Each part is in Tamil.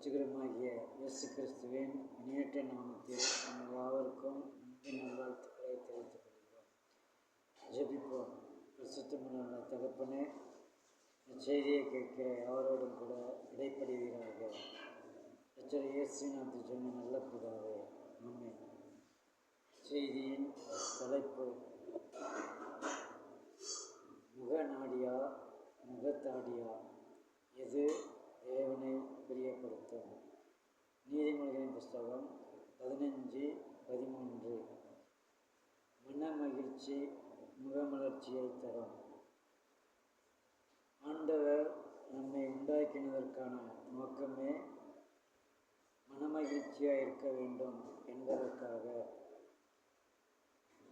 இரட்சகருமாகிய இயேசு கிறிஸ்துவின் நேற்ற நாமத்தில் நம்ம யாவருக்கும் அன்பின் நல்வாழ்த்துக்களை தெரிவித்துக் கொள்கிறோம். ஜெபிப்போம். பிரசுத்தமுள்ள தகப்பனே செய்தியை கேட்கிற யாரோடும் கூட இடைப்படுவீராக. ரச்சர் இயேசு நாத்து சொன்ன நல்ல பிதாவே நம்மை செய்தியின் தலைப்பு முகநாடியா முகத்தாடியா? எது தேவனை பிரியப்படுத்தும். நீதிமொழிகளின் புஸ்தகம் பதினஞ்சு பதிமூன்று. மன மகிழ்ச்சி முகமலர்ச்சியை தரும். ஆண்டவர் நம்மை உண்டாக்கினதற்கான நோக்கமே மனமகிழ்ச்சியாக இருக்க வேண்டும் என்பதற்காக.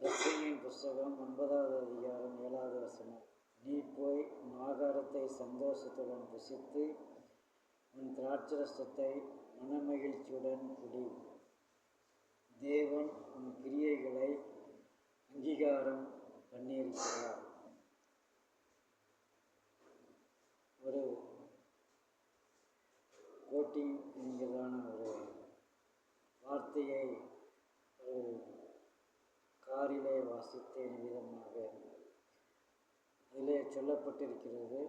லட்சுமியின் புஸ்தகம் ஒன்பதாவது அதிகாரம் ஏழாவது வசனம். நீ போய் உன் ஆகாரத்தை சந்தோஷத்துடன் புசித்து உன் திராட்சரசத்தை மனமகிழ்ச்சியுடன் குடி. தேவன் உன் கிரியைகளை அங்கீகாரம் பண்ணியிருக்கிறார். ஒரு கோட்டிங் என்கிறதான ஒரு வார்த்தையை ஒரு காரிலே வாசித்தேன் விதமாக அதிலே சொல்லப்பட்டிருக்கிறது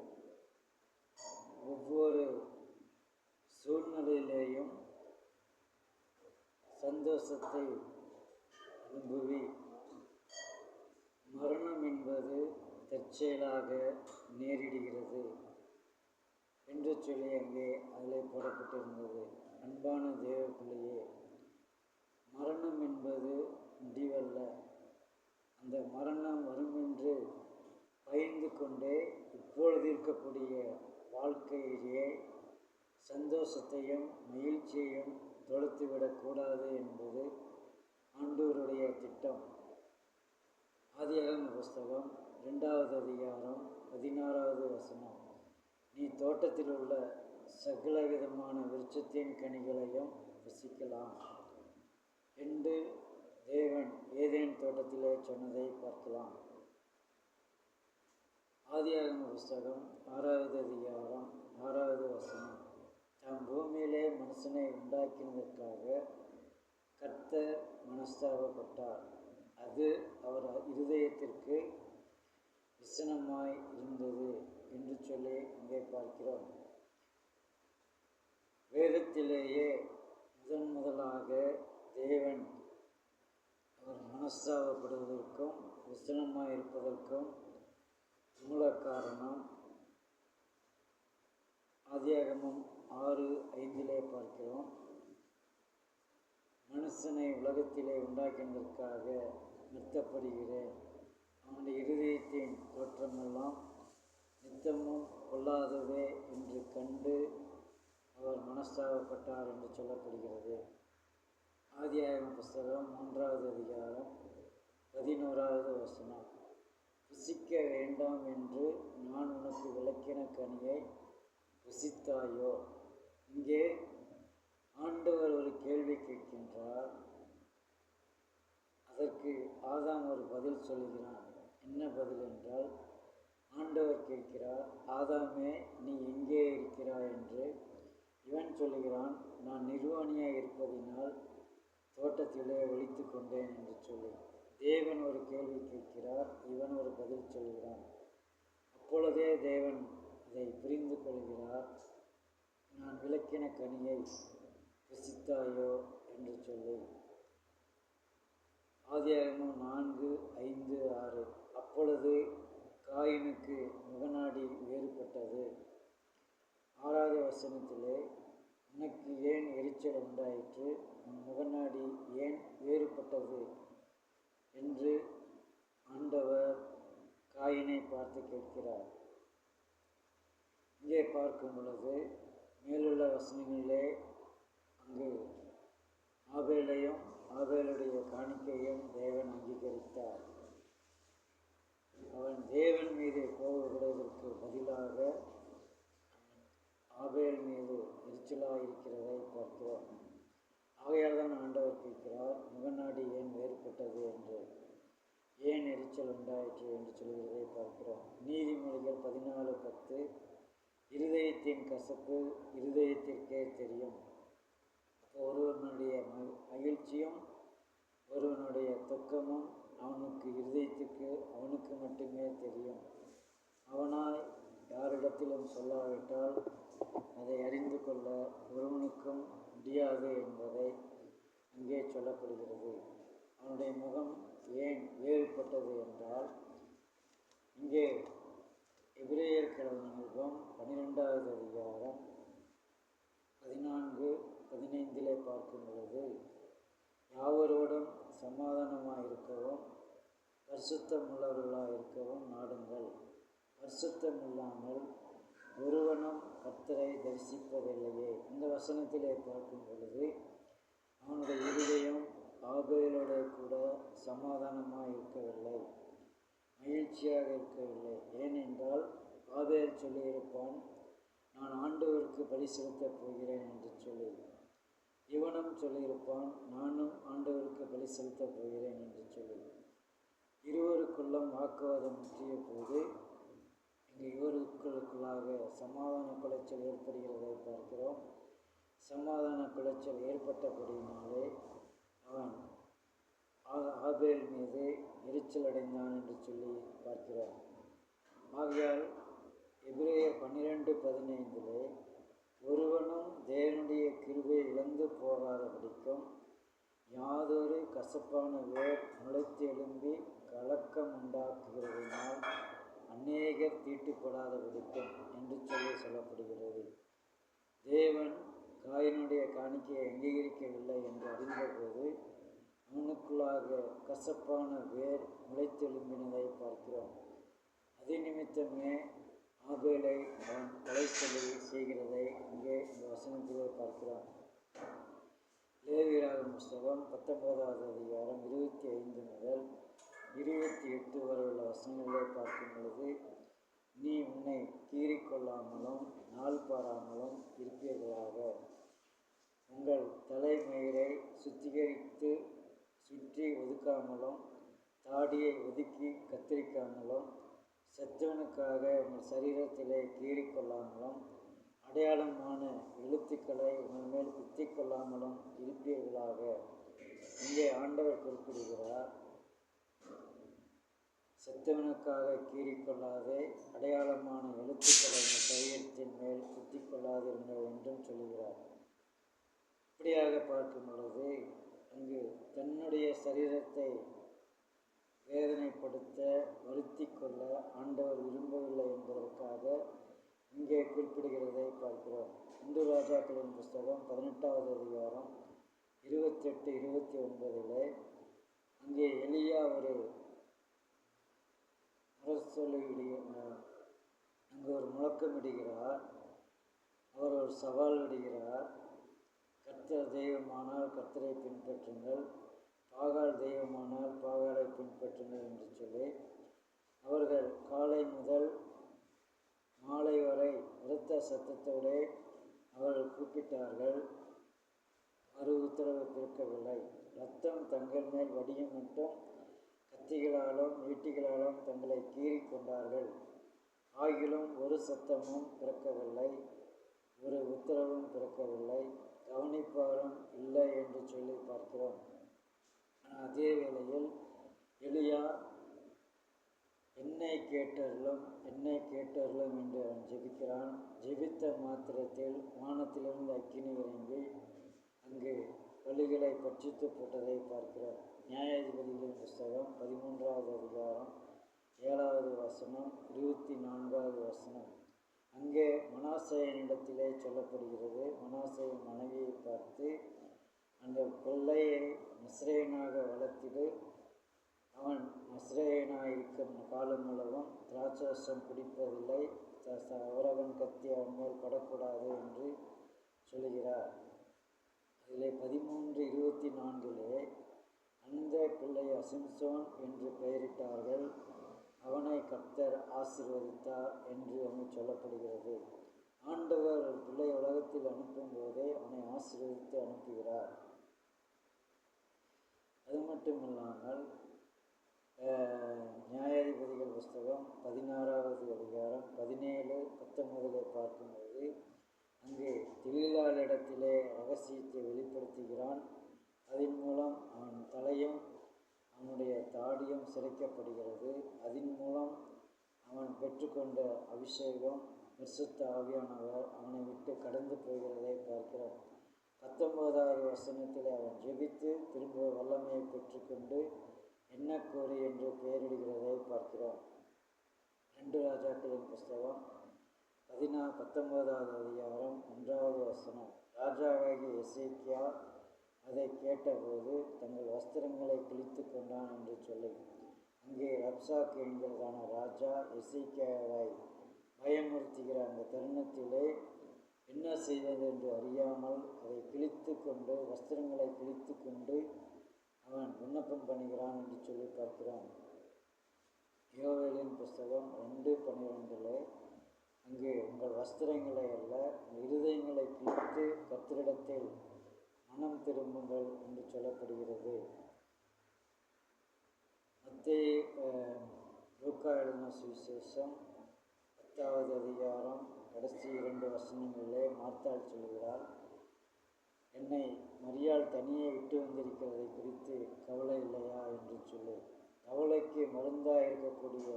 ஒவ்வொரு சூழ்நிலையிலேயும் சந்தோஷத்தை அனுபவி. மரணம் என்பது தற்செயலாக நேரிடுகிறது என்று சொல்லி அங்கே அதில் போடப்பட்டிருந்தது. அன்பான தேவப்பிள்ளையே மரணம் என்பது முடிவல்ல. அந்த மரணம் வரும் என்று பயந்து கொண்டே இப்பொழுது இருக்கக்கூடிய வாழ்க்கையிலேயே சந்தோஷத்தையும் மகிழ்ச்சியையும் தொலைத்துவிடக்கூடாது என்பது ஆண்டவருடைய திட்டம். ஆதியாகம புஸ்தகம் ரெண்டாவது அதிகாரம் பதினாறாவது வசனம். நீ தோட்டத்தில் உள்ள சகல விதமான விருட்சத்தின் கனிகளையும் புசிக்கலாம் என்று தேவன் ஏதேன் தோட்டத்திலே சொன்னதை பார்க்கலாம். ஆதியாகம புஸ்தகம் ஆறாவது அதிகாரம் ஆறாவது வசனம். தாம் பூமியிலே மனுஷனை உண்டாக்கினதற்காக கர்த்தர் மனஸ்தாபப்பட்டார். அது அவர் இருதயத்திற்கு விசனமாய் இருந்தது என்று சொல்லி இங்கே பார்க்கிறோம். வேதத்திலேயே முதன் முதலாக தேவன் அவர் மனஸ்தாபப்படுவதற்கும் விசனமாக இருப்பதற்கும் மூல காரணம் ஆதியாகமும் ஆறு ஐந்திலே பார்க்கிறோம். மனுஷனை உலகத்திலே உண்டாக்கினதற்காக நிறுத்தப்படுகிறேன். அவனுடைய இருதயத்தின் தோற்றமெல்லாம் நித்தமும் கொள்ளாததே என்று கண்டு அவர் மனஸ்தாபப்பட்டார் என்று சொல்லப்படுகிறது. ஆதியாயம் புஸ்தகம் மூன்றாவது அதிகாரம் பதினோராவது வசனம். புசிக்க வேண்டாம் என்று நான் உனக்கு விளக்கின கனியை புசித்தாயோ இங்கே ஆண்டவர் ஒரு கேள்வி கேட்கின்றார். அதற்கு ஆதாம் ஒரு பதில் சொல்கிறான் என்ன பதில் என்றால் ஆண்டவர் கேட்கிறார் ஆதாமே நீ எங்கே இருக்கிறாய்? என்று. இவன் சொல்லுகிறான் நான் நிர்வாணியாக இருப்பதினால் தோட்டத்திலே ஒழித்து கொண்டேன் என்று சொல்லி. தேவன் ஒரு கேள்வி கேட்கிறார் இவன் ஒரு பதில் சொல்கிறான் அப்பொழுதே தேவன் இதை புரிந்து கொள்கிறார். நான் விளக்கின கனியை புசித்தாயோ என்று சொல்லி. ஆதியாகமும் நான்கு ஐந்து ஆறு. அப்பொழுது காயினுக்கு முகநாடி வேறுபட்டது. ஆறாவது வசனத்திலே உனக்கு ஏன் எரிச்சல் உண்டாயிற்று? உன் முகநாடி ஏன் வேறுபட்டது? என்று ஆண்டவர் காயினை பார்த்து கேட்கிறார். இங்கே பார்க்கும் பொழுது மேலுள்ள வசனங்களிலே அங்கு ஆபேலையும் ஆபேலுடைய காணிக்கையும் தேவன் அங்கீகரித்தார். அவன் தேவன் மீது கோபப்படுவதற்கு பதிலாக ஆபேல் மீது எரிச்சலாக இருக்கிறதை பார்க்கிறோம். ஆகையால் தான் ஆண்டவர் கேட்கிறார் முகநாடி ஏன் வேறுபட்டது என்று? ஏன் எரிச்சல் உண்டாயிற்று? என்று சொல்கிறதை பார்க்கிறோம். நீதிமொழிகள் பதினாலு பத்து இருதயத்தின் கசப்பு இருதயத்திற்கே தெரியும். ஒருவனுடைய மகிழ்ச்சியும் ஒருவனுடைய துக்கமும் அவனுக்கு இருதயத்துக்கு அவனுக்கு மட்டுமே தெரியும். அவனாய் யாரிடத்திலும் சொல்லாவிட்டால் அதை அறிந்து கொள்ள ஒருவனுக்கும் முடியாது என்பதை அங்கே சொல்லப்படுகிறது. அவனுடைய முகம் ஏன் வேறுபட்டது என்றால் இங்கே எபிரேயர் கிழமை பன்னிரெண்டாவது அதிகாரம் பதினான்கு பதினைந்திலே பார்க்கும் பொழுது யாவரோடும் சமாதானமாக இருக்கவும் பரிசுத்தமுள்ளவர்களாக இருக்கவும் நாடுங்கள். பரிசுத்தம் இல்லாமல் ஒருவனும் கர்த்தரை தரிசிப்பதில்லையே. இந்த வசனத்திலே பார்க்கும் பொழுது அவனுடைய இருதயம் ஆபேலோட கூட சமாதானமாக இருக்கவில்லை மகிழ்ச்சியாக இருக்கவில்லை. ஏனென்றால் ஆபேல் சொல்லியிருப்பான் நான் ஆண்டவருக்கு பலி செலுத்தப் போகிறேன் என்று சொல்லி. இவனும் சொல்லியிருப்பான் நானும் ஆண்டவருக்கு பலி செலுத்தப் போகிறேன் என்று சொல்லி. இருவருக்குள்ளும் வாக்குவாதம் முற்றிய போது இங்கே இருவருக்குள்ளாக சமாதான குலைச்சல் ஏற்படுகிறதை பார்க்கிறோம். சமாதான குலைச்சல் ஏற்பட்டபடியினாலே அவன் ஆபேல் மீது எரிச்சல் அடைந்தான் என்று சொல்லி பார்க்கிறோம் ஆகையால் எபிரேயர் பன்னிரெண்டு பதினைந்திலே ஒருவனும் தேவனுடைய கிருபை இழந்து போகாதபடிக்கும் யாதொரு கசப்பான வேர் முளைத்து எழும்பி கலக்கம் உண்டாக்குகிறதினால் அநேகர் தீட்டுப்படாதபடிக்கும் என்று சொல்லி சொல்லப்படுகிறது. தேவன் காயினுடைய காணிக்கையை அங்கீகரிக்கவில்லை என்று அறிந்தபோது அவனுக்குள்ளாக கசப்பான வேர் முளைத்தெழும்பினதை பார்க்கிறோம். அதே நிமித்தமே ஆபேலை அவன் கொலை சொல்லி செய்கிறதை இங்கே இந்த வசனத்திலே பார்க்கிறோம். லேவியராக புஸ்தகம் பத்தொன்பதாவது அதிகாரம் இருபத்தி ஐந்து முதல் இருபத்தி எட்டு வரை உள்ள வசனங்களை பார்க்கும் பொழுது நீ உன்னை கீறிக்கொள்ளாமலும் நாள் பாராமலும் இருப்பீர்களாக. உங்கள் தலைமயிரை சுத் சுற்றி ஒதுக்காமலும் தாடியை ஒதுக்கி கத்தரிக்காமலும் செத்தவனுக்காக உங்கள் சரீரத்திலே கீறிக்கொள்ளாமலும் அடையாளமான எழுத்துக்களை உங்கள் மேல் குத்திக் கொள்ளாமலும் இருப்பீர்களாக. இங்கே ஆண்டவர் குறிப்பிடுகிறார் செத்தவனுக்காக கீறிக்கொள்ளாதே அடையாளமான எழுத்துக்களை உங்கள் சரீரத்தின் மேல் குத்திக் கொள்ளாதிருங்கள் என்றும் சொல்லுகிறார். இப்படியாக பார்க்கும் பொழுது அங்கு தன்னுடைய சரீரத்தை வேதனைப்படுத்த வருத்தி கொள்ள ஆண்டவர் விரும்பவில்லை என்பதற்காக இங்கே குறிப்பிடுகிறதை பார்க்கிறோம். இந்து ராஜாக்களின் புஸ்தகம் பதினெட்டாவது அதிகாரம் இருபத்தெட்டு இருபத்தி ஒன்பதில் அங்கே எளியா ஒரு முரசொலியிடு அங்கு ஒரு முழக்கம் இடுகிறார் அவர் ஒரு சவால் விடுகிறார். கர்த்தர் தெய்வமானால் கர்த்தரை பின்பற்றுங்கள். பாகால் தெய்வமானால் பாகாலை பின்பற்றுங்கள் என்று சொல்லி அவர்கள் காலை முதல் மாலை வரை உரத்த சத்தத்தோடே அவர்கள் கூப்பிட்டார்கள். மறு உத்தரவு பிறக்கவில்லை ரத்தம் தங்கள் மேல் வடியும் மட்டும் கத்திகளாலும் ஈட்டிகளாலும் தங்களை கீறி கொண்டார்கள். ஆகிலும் ஒரு சத்தமும் பிறக்கவில்லை. ஒரு உத்தரவும் பிறக்கவில்லை. கவனிப்பவரும் இல்லை என்று சொல்லி பார்க்கிறோம். ஆனால் அதே வேளையில் எளியா என்னை கேட்டருளும் என்னை கேட்டர்களும் என்று அவன் ஜெபிக்கிறான். ஜெபித்த மாத்திரத்தில் வானத்திலிருந்து அக்கினி இறங்கி அங்கு வழிகளை பட்சித்து போட்டதை பார்க்கிறோம். நியாயாதிபதிகளின் புஸ்தகம் பதிமூன்றாவது அதிகாரம் ஏழாவது வசனம் இருபத்தி நான்காவது வசனம். அங்கே மனாசையனிடத்திலே சொல்லப்படுகிறது. மனாசையின் மனைவியை பார்த்து அந்த பிள்ளையை மிஸ்ரேயனாக வளர்த்திடு. அவன் நஸ்ரேயனாக இருக்கும் காலமுழுவதும் திராட்சரசம் குடிப்பதில்லை. த- அவரவன் கத்தி அவன் மேல் படக்கூடாது என்று சொல்லுகிறார் அதிலே பதிமூன்று இருபத்தி நான்கிலே அந்த பிள்ளை அசிம்சோன் என்று பெயரிட்டார்கள். அவனை கர்த்தர் ஆசீர்வதித்தார் என்று அங்கு சொல்லப்படுகிறது. ஆண்டவர் ஒரு பிள்ளை உலகத்தில் அனுப்பும் போதே அவனை ஆசீர்வதித்து அனுப்புகிறார். அது மட்டும் இல்லாமல் நியாயாதிபதிகள் புஸ்தகம் பதினாறாவது அதிகாரம் பதினேழு பத்தொன்பதிலே பார்க்கும்போது அங்கே தொழிலாளிடத்திலே ரகசியத்தை வெளிப்படுத்துகிறான். அதன் மூலம் அவன் தலையும் அவனுடைய தாடியம் சிறைக்கப்படுகிறது அதன் மூலம் அவன் பெற்றுக்கொண்ட அபிஷேகம் பரிசுத்த ஆவியானவர் அவனை விட்டு கடந்து போகிறதை பார்க்கிறோம் பத்தொன்பதாவது வசனத்தில் அவன் ஜெபித்து திரும்ப வல்லமையை பெற்றுக்கொண்டு என்ன கோரி என்று பெயரிடுகிறதை பார்க்கிறோம் ரெண்டு ராஜாக்களின் புஸ்தகம் பதினா பத்தொன்பதாவது அதிகாரம் ஒன்றாவது வசனம். ராஜாவாகி எசேக்கியா அதை கேட்டபோது தங்கள் வஸ்திரங்களை கிழித்து கொண்டான் என்று சொல்லி அங்கே ரப்சாக் என்கிறதான ராஜா எசிகேவை பயமுறுத்துகிற அந்த தருணத்திலே என்ன செய்வது என்று அறியாமல் அதை கிழித்து கொண்டு வஸ்திரங்களை கிழித்து கொண்டு அவன் விண்ணப்பம் பண்ணுகிறான் என்று சொல்லி பார்க்கிறான். யோவேலின் புஸ்தகம் ரெண்டு பன்னிரெண்டில் அங்கே உங்கள் வஸ்திரங்களை அல்ல உங்கள் இருதயங்களை கிழித்து கத்திரிடத்தில் மனம் திரும்புங்கள் என்று சொல்லப்படுகிறது. மத்திய லூக்கா எழுதின சுவிசேஷம் பத்தாவது அதிகாரம் கடைசி இரண்டு வசனங்களிலே மார்த்தாள் சொல்கிறார் என்னை மரியாள் தனியே விட்டு வந்திருக்கிறதை குறித்து கவலை இல்லையா? என்று சொல்லு. கவலைக்கு மருந்தாக இருக்கக்கூடிய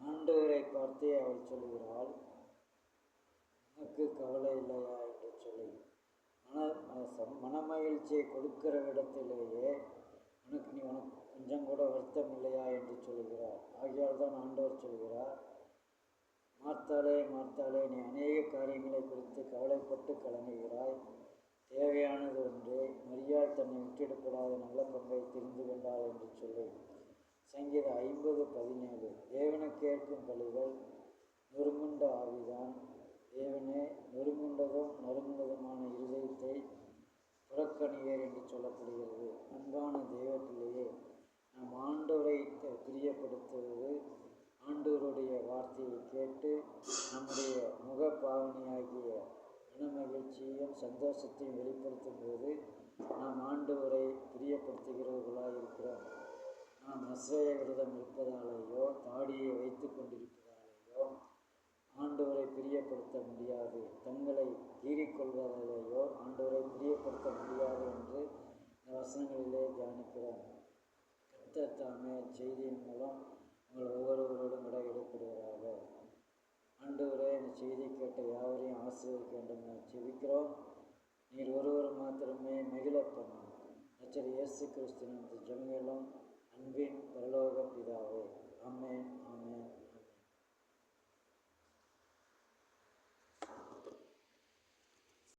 ஆண்டவரை பார்த்தே அவள் சொல்கிறாள் உனக்கு கவலை இல்லையா? என்று சொல்லி. மன மன- மனமகிழ்ச்சியை கொடுக்கிற இடத்திலேயே உனக்கு நீ உனக்கு கொஞ்சம் கூட வருத்தம் இல்லையா என்று சொல்கிறார். ஆகையால் தான் ஆண்டவர் சொல்கிறார் மார்த்தாளே மார்த்தாளே நீ அநேக காரியங்களை குறித்து கவலைப்பட்டு கலங்குகிறாய். தேவையானது ஒன்று மரியாள் தன்னை விட்டுவிடக்கூடாத நல்ல பங்கை தெரிந்து கொண்டாள் என்று சொல்லி. சங்கீதம் ஐம்பது பதினேழு தேவனுக்கு கேட்கும் பலிகள் நொறுங்குண்ட ஆவிதான். தேவனே நொறுங்குண்டதும் நெருங்குண்டதுமான இருதயத்தை புறக்கணியர் என்று சொல்லப்படுகிறது. அன்பான தெய்வ பிள்ளையே நாம் ஆண்டவரை த- பிரியப்படுத்துவது ஆண்டவருடைய வார்த்தையை கேட்டு நம்முடைய முக பாவனையாகிய மனமகிழ்ச்சியையும் சந்தோஷத்தையும் வெளிப்படுத்தும் போது நாம் ஆண்டவரை பிரியப்படுத்துகிறவர்களாக இருக்கிறோம் நாம் அசைய விரதம் இருப்பதாலேயோ தாடியை வைத்து கொண்டிருப்பதாலேயோ ஆண்டவரை பிரியப்படுத்த முடியாது. தங்களை கீறிக்கொள்வதாலேயோ ஆண்டவரை பிரியப்படுத்த முடியாது என்று இந்த வசனங்களிலே தியானிக்கிறோம் கர்த்தர் தாமே செய்தியின் மூலம் உங்கள் ஒவ்வொருவரோடும் கூட எடுப்படுகிறார்கள் ஆண்டவரே இந்த செய்தி கேட்ட யாவரையும் ஆசீர்வதிக்க வேண்டும் என ஜெபிக்கிறோம். நீர் ஒருவர் மாத்திரமே மகிழ பண்ணும் இயேசு கிறிஸ்துவின் ஜெபங்களும் அன்பின் பரலோக பிதாவே. அம்மேன் ஆமேன்.